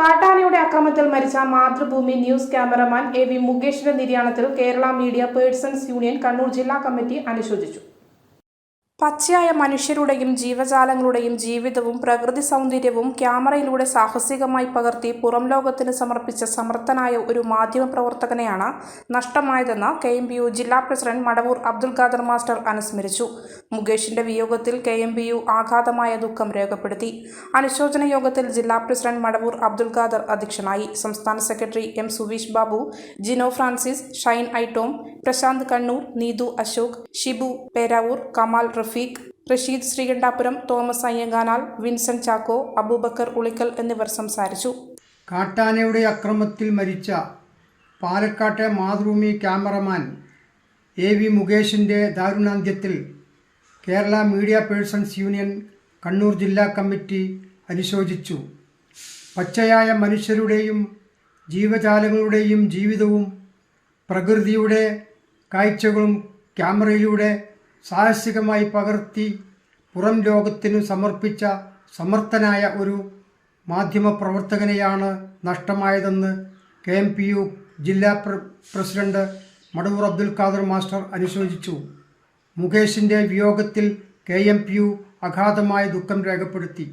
കാട്ടാനയുടെ അക്രമത്തിൽ മരിച്ച Mathrubhumi news cameraman A V മുകേഷിന്റെ നിര്യാണത്തിൽ Kerala media persons union Kannur ജില്ലാ കമ്മിറ്റി അനുശോചിച്ചു. പച്ചയായ മനുഷ്യരുടെയും ജീവജാലങ്ങളുടെയും ജീവിതവും പ്രകൃതി സൗന്ദര്യവും ക്യാമറയിലൂടെ സാഹസികമായി പകർത്തി പുറം ലോകത്തിന് സമർപ്പിച്ച സമർത്ഥനായ ഒരു മാധ്യമ മാധ്യമപ്രവർത്തകനെയാണ് നഷ്ടമായതെന്ന് കെ എം ജില്ലാ പ്രസിഡന്റ് മടവൂർ അബ്ദുൽ ഖാദർ മാസ്റ്റർ അനുസ്മരിച്ചു. മുകേഷിന്റെ വിയോഗത്തിൽ കെ എം പി യു ആഘാതമായ ദുഃഖം രേഖപ്പെടുത്തി. അനുശോചന യോഗത്തിൽ ജില്ലാ പ്രസിഡന്റ് മടവൂർ അബ്ദുൽ ഖാദർ അധ്യക്ഷനായി. സംസ്ഥാന secretary M Suveesh Babu Jino Francis Shine ഐറ്റോം Prashanth Kannur Neethu Ashok Shibu Peravoor Kamal Rafeeq Rasheed Sreekandapuram Thomas Ayyankanal Vincent Chacko Aboobacker Ulikkal എന്നിവർ സംസാരിച്ചു. കാട്ടാനയുടെ അക്രമത്തിൽ മരിച്ച പാലക്കാട്ടെ മാതൃഭൂമി ക്യാമറമാൻ എ വി മുകേഷിന്റെ ദാരുണാന്ത്യത്തിൽ Kerala media persons union Kannur ജില്ലാ കമ്മിറ്റി അനുശോചിച്ചു പച്ചയായ മനുഷ്യരുടെയും ജീവജാലങ്ങളുടെയും ജീവിതവും പ്രകൃതിയുടെ കാഴ്ചകളും ക്യാമറയിലൂടെ സാഹസികമായി പകർത്തി പുറം ലോകത്തിനു സമർപ്പിച്ച സമർത്ഥനായ ഒരു മാധ്യമപ്രവർത്തകനെയാണ് നഷ്ടമായതെന്ന് കെ എം പി യു ജില്ലാ പ്ര- പ്രസിഡന്റ് മടവൂർ അബ്ദുൽ ഖാദർ മാസ്റ്റർ അനുശോചിച്ചു. മുകേഷിന്റെ വിയോഗത്തിൽ കെ എം പി യു അഗാധമായ ദുഃഖം രേഖപ്പെടുത്തി